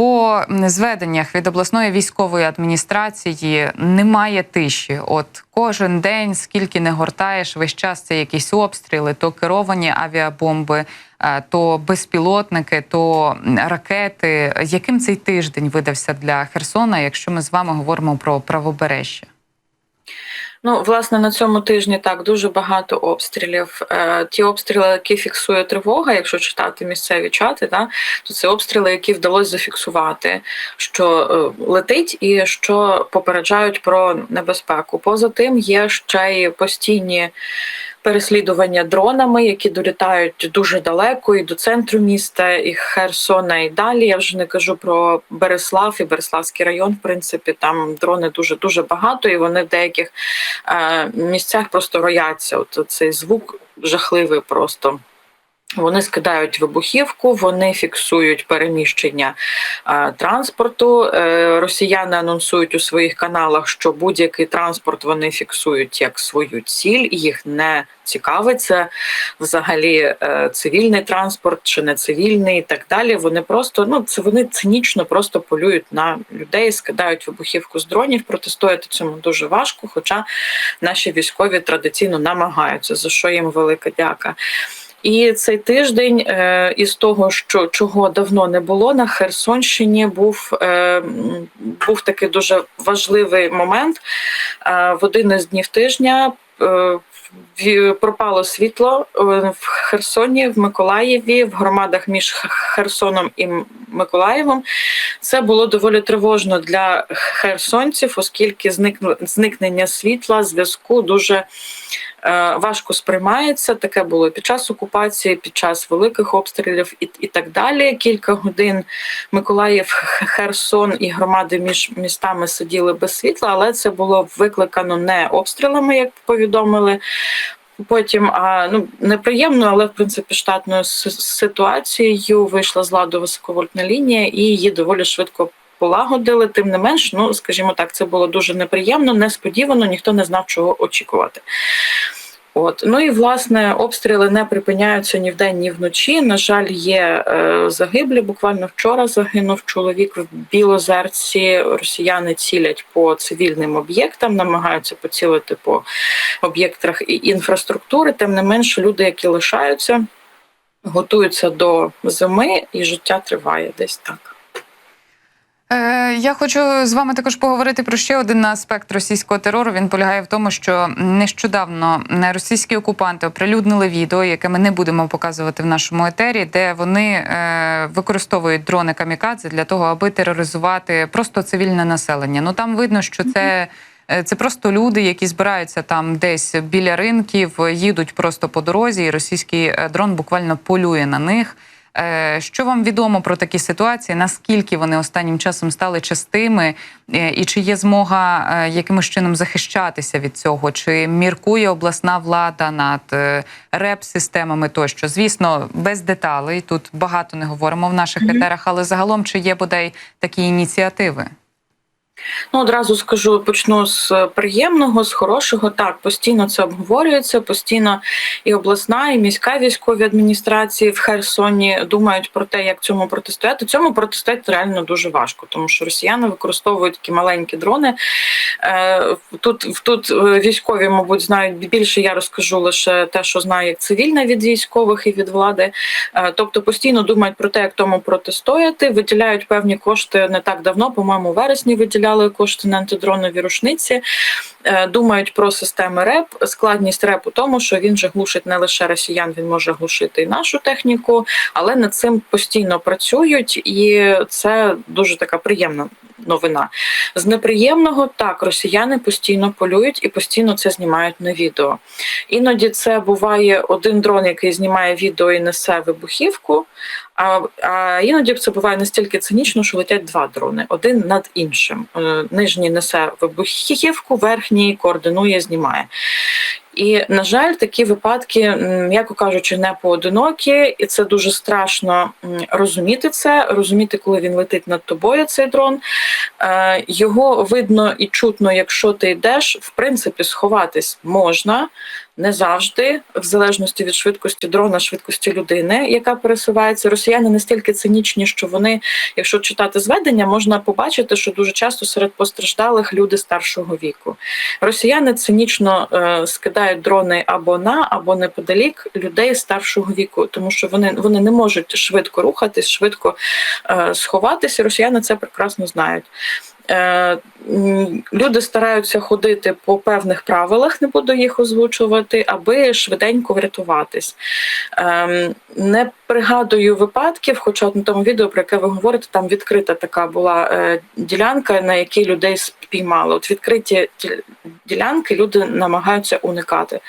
по зведеннях від обласної військової адміністрації немає тиші. От кожен день, скільки не гортаєш, весь час це якісь обстріли, то керовані авіабомби, е, то безпілотники, то ракети. Яким цей тиждень видався для Херсона, якщо ми з вами говоримо про правобережжя? Ну, власне, на цьому тижні так дуже багато обстрілів. Е, ті обстріли, які фіксує тривога, якщо читати місцеві чати, да, то це обстріли, які вдалося зафіксувати, що е, летить і що попереджають про небезпеку. Поза тим, є ще й постійні. Переслідування дронами, які долітають дуже далеко, і до центру міста, і Херсона, і далі. Я вже не кажу про Береслав і Береславський район. В принципі, там дрони дуже дуже багато, і вони в деяких е, місцях просто рояться. От цей звук жахливий просто. Вони скидають вибухівку, вони фіксують переміщення е, транспорту. Е, росіяни анонсують у своїх каналах, що будь-який транспорт вони фіксують як свою ціль, їх не цікавить це взагалі е, цивільний транспорт чи не цивільний, і так далі. Вони просто ну це вони цинічно просто полюють на людей, скидають вибухівку з дронів. Протистояти цьому дуже важко. Хоча наші військові традиційно намагаються за що їм велика дяка. І цей тиждень е, із того, що чого давно не було на Херсонщині, був е, був такий дуже важливий момент. Е, в один із днів тижня пропало світло в Херсоні, в Миколаєві, в громадах між Херсоном і Миколаєвом. Це було доволі тривожно для херсонців, оскільки зникн- зникнення світла, зв'язку дуже е, важко сприймається. Таке було під час окупації, під час великих обстрілів і, і так далі. Кілька годин Миколаїв, Херсон і громади між містами сиділи без світла, але це було викликано не обстрілами, як повідомили. Потім а, ну неприємно, але в принципі штатною ситуацією вийшла з ладу високовольтна лінія, і її доволі швидко полагодили. Тим не менш, ну скажімо так, це було дуже неприємно, несподівано, ніхто не знав, чого очікувати. От ну і власне обстріли не припиняються ні вдень, ні вночі. На жаль, є е, загиблі. Буквально вчора загинув чоловік в Білозерці. Росіяни цілять по цивільним об'єктам, намагаються поцілити по об'єктах інфраструктури. Тим не менше, люди, які лишаються, готуються до зими, і життя триває десь так. Е, Я хочу з вами також поговорити про ще один аспект російського терору. Він полягає в тому, що нещодавно російські окупанти оприлюднили відео, яке ми не будемо показувати в нашому етері, де вони е, використовують дрони камікадзе для того, аби тероризувати просто цивільне населення. Ну там видно, що це. е, Це просто люди, які збираються там десь біля ринків, їдуть просто по дорозі, і російський е, дрон буквально полює на них. Е, Що вам відомо про такі ситуації? Наскільки вони останнім часом стали частими, Е, і чи є змога е, якимось чином захищатися від цього? Чи міркує обласна влада над реп-системами тощо? Звісно, без деталей тут багато не говоримо в наших етерах, але загалом чи є бодай такі ініціативи? Ну, одразу скажу, почну з приємного, з хорошого. Так, постійно це обговорюється, постійно і обласна, і міська військові адміністрації в Херсоні думають про те, як цьому протистояти. Цьому протистояти реально дуже важко, тому що росіяни використовують такі маленькі дрони. Е, Тут тут е, військові, мабуть, знають більше. Я розкажу лише те, що знаю як цивільна від військових і від влади. Е, Тобто постійно думають про те, як тому протистояти. Виділяють певні кошти не так давно, по-моєму, вересні виділяли кошти на антидронові рушниці. Е, Думають про системи РЕП. Складність РЕП у тому, що він же глушить не лише росіян, він може глушити і нашу техніку, але над цим постійно працюють, і це дуже така приємна новина. З неприємного так росіяни постійно полюють і постійно це знімають на відео. Іноді це буває один дрон, який знімає відео і несе вибухівку. А, а іноді це буває настільки цинічно, що летять два дрони, один над іншим. Е, Нижній несе вибухівку, верхній координує, знімає. І, на жаль, такі випадки, м'яко кажучи, не поодинокі, і це дуже страшно розуміти це, розуміти, коли він летить над тобою, цей дрон. Е, Його видно і чутно, якщо ти йдеш, в принципі, сховатись можна. Не завжди, в залежності від швидкості дрона, швидкості людини, яка пересувається, росіяни настільки цинічні, що вони, якщо читати зведення, можна побачити, що дуже часто серед постраждалих люди старшого віку. Росіяни цинічно е, скидають дрони або на, або неподалік людей старшого віку, тому що вони, вони не можуть швидко рухатись, швидко е, сховатися. Росіяни це прекрасно знають. Е, Люди стараються ходити по певних правилах, не буду їх озвучувати, аби швиденько врятуватись. Ем, Не пригадую випадків, хоча на тому відео, про яке ви говорите, там відкрита така була е, ділянка, на якій людей спіймали. От відкриті ді- ділянки люди намагаються уникати,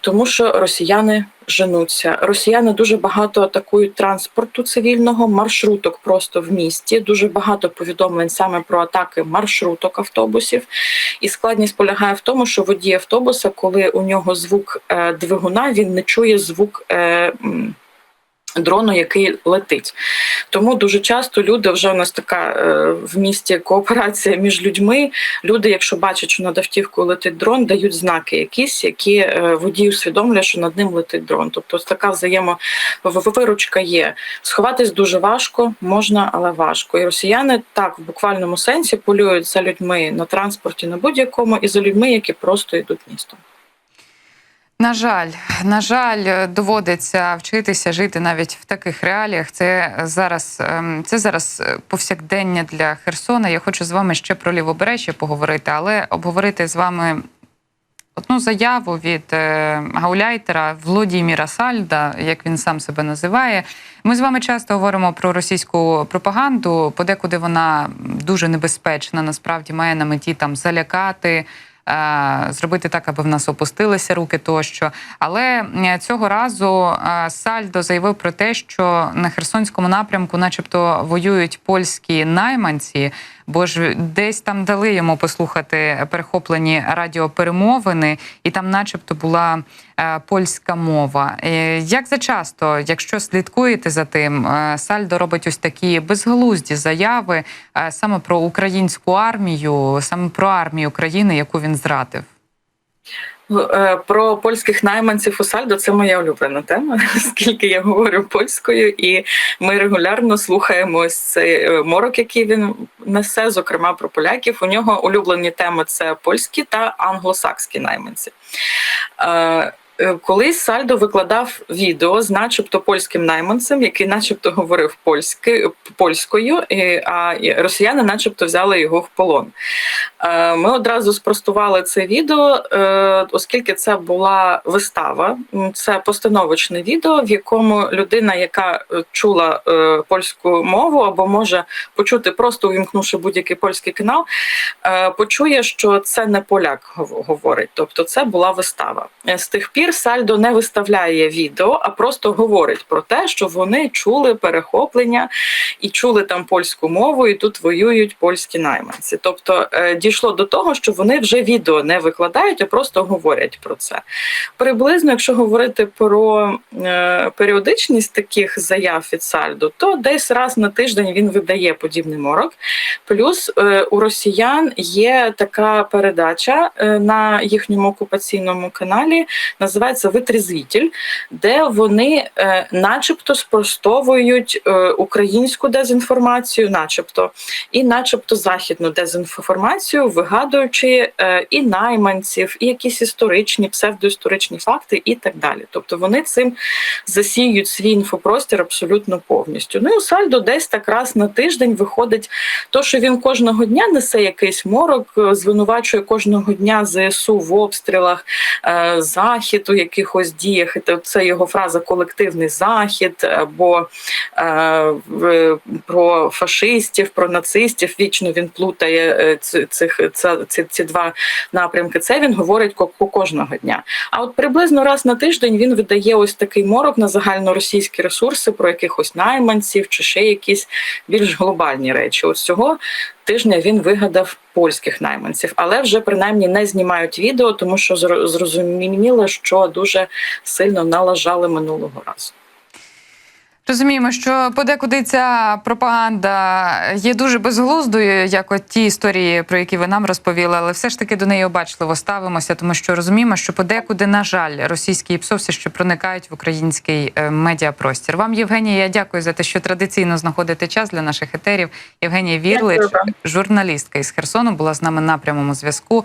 тому що росіяни женуться. Росіяни дуже багато атакують транспорту цивільного, маршруток просто в місті. Дуже багато повідомлень саме про атаки маршруток автобусів. І складність полягає в тому, що водій автобуса, коли у нього звук е, двигуна, він не чує звук. Дрону, який летить, тому дуже часто люди вже у нас така е, в місті кооперація між людьми. Люди, якщо бачать, що над автівкою летить дрон, дають знаки якісь, які е, водій усвідомлює, що над ним летить дрон. Тобто така взаємовиручка є. Сховатись дуже важко, можна, але важко. І росіяни так в буквальному сенсі полюють за людьми на транспорті на будь-якому і за людьми, які просто йдуть містом. На жаль, на жаль, доводиться вчитися жити навіть в таких реаліях. Це зараз ем, це зараз е, повсякдення для Херсона. Я хочу з вами ще про лівобережжя поговорити, але обговорити з вами одну заяву від е, гауляйтера Володіміра Сальда, як він сам себе називає. Ми з вами часто говоримо про російську пропаганду. Подекуди вона дуже небезпечна. Насправді має на меті там залякати. Е, Зробити так, аби в нас опустилися руки тощо. Але е, цього разу е, Сальдо заявив про те, що на Херсонському напрямку, начебто, воюють польські найманці, бо ж десь там дали йому послухати перехоплені радіоперемовини, і там, начебто, була польська мова. Е, Як зачасто, якщо слідкуєте за тим, е, Сальдо робить ось такі безглузді заяви е, саме про українську армію, саме про армію України, яку він зрадив. Е, Про польських найманців у Сальдо це моя улюблена тема, оскільки я говорю польською, і ми регулярно слухаємо цей е, морок, який він несе, зокрема про поляків. У нього улюблені теми це польські та англосакські найманці. Е, е, Колись Сальдо викладав відео з начебто польським найманцем, який начебто говорив польськи, польською, і- а росіяни начебто взяли його в полон. Е, Ми одразу спростували це відео, е, оскільки це була вистава. Це постановочне відео, в якому людина, яка е, чула е, польську мову або може почути, просто увімкнувши будь-який польський канал, е, почує, що це не поляк говорить. Тобто, це була вистава. Е, З тих пір Сальдо не виставляє відео, а просто говорить про те, що вони чули перехоплення і чули там польську мову, і тут воюють польські найманці. Тобто е, дійшло до того, що вони вже відео не викладають, а просто говорять про це. Приблизно, якщо говорити про е, періодичність таких заяв від Сальдо, то десь раз на тиждень він видає подібний морок. Плюс е, у росіян є така передача на їхньому окупаційному каналі, називається Витрізвітель, де вони, е, начебто, спростовують е, українську дезінформацію, начебто, і начебто західну дезінформацію, вигадуючи е, і найманців, і якісь історичні, псевдоісторичні факти, і так далі. Тобто вони цим засіюють свій інфопростір абсолютно повністю. Ну і у Сальдо десь так раз на тиждень виходить то, що він кожного дня несе якийсь морок, звинувачує кожного дня ЗСУ в обстрілах, е, захід у якихось діях. І Це його фраза колективний захід, або е, про фашистів, про нацистів. Вічно він плутає е, цих ці, ці два напрямки. Це він говорить ко- ко- кожного дня. А от приблизно раз на тиждень він видає ось такий морок на загальноросійські ресурси про якихось найманців чи ще якісь більш глобальні речі. Ось цього тижня він вигадав польських найманців, але вже принаймні не знімають відео, тому що зро- зрозуміло, що дуже сильно налажали минулого разу. Розуміємо, що подекуди ця пропаганда є дуже безглуздою, як от ті історії, про які ви нам розповіли, але все ж таки до неї обачливо ставимося, тому що розуміємо, що подекуди, на жаль, російські ПСО все ще проникають в український е, медіапростір. Вам, Євгенія, я дякую за те, що традиційно знаходите час для наших етерів. Євгенія Вірлич, журналістка із Херсону, була з нами на прямому зв'язку.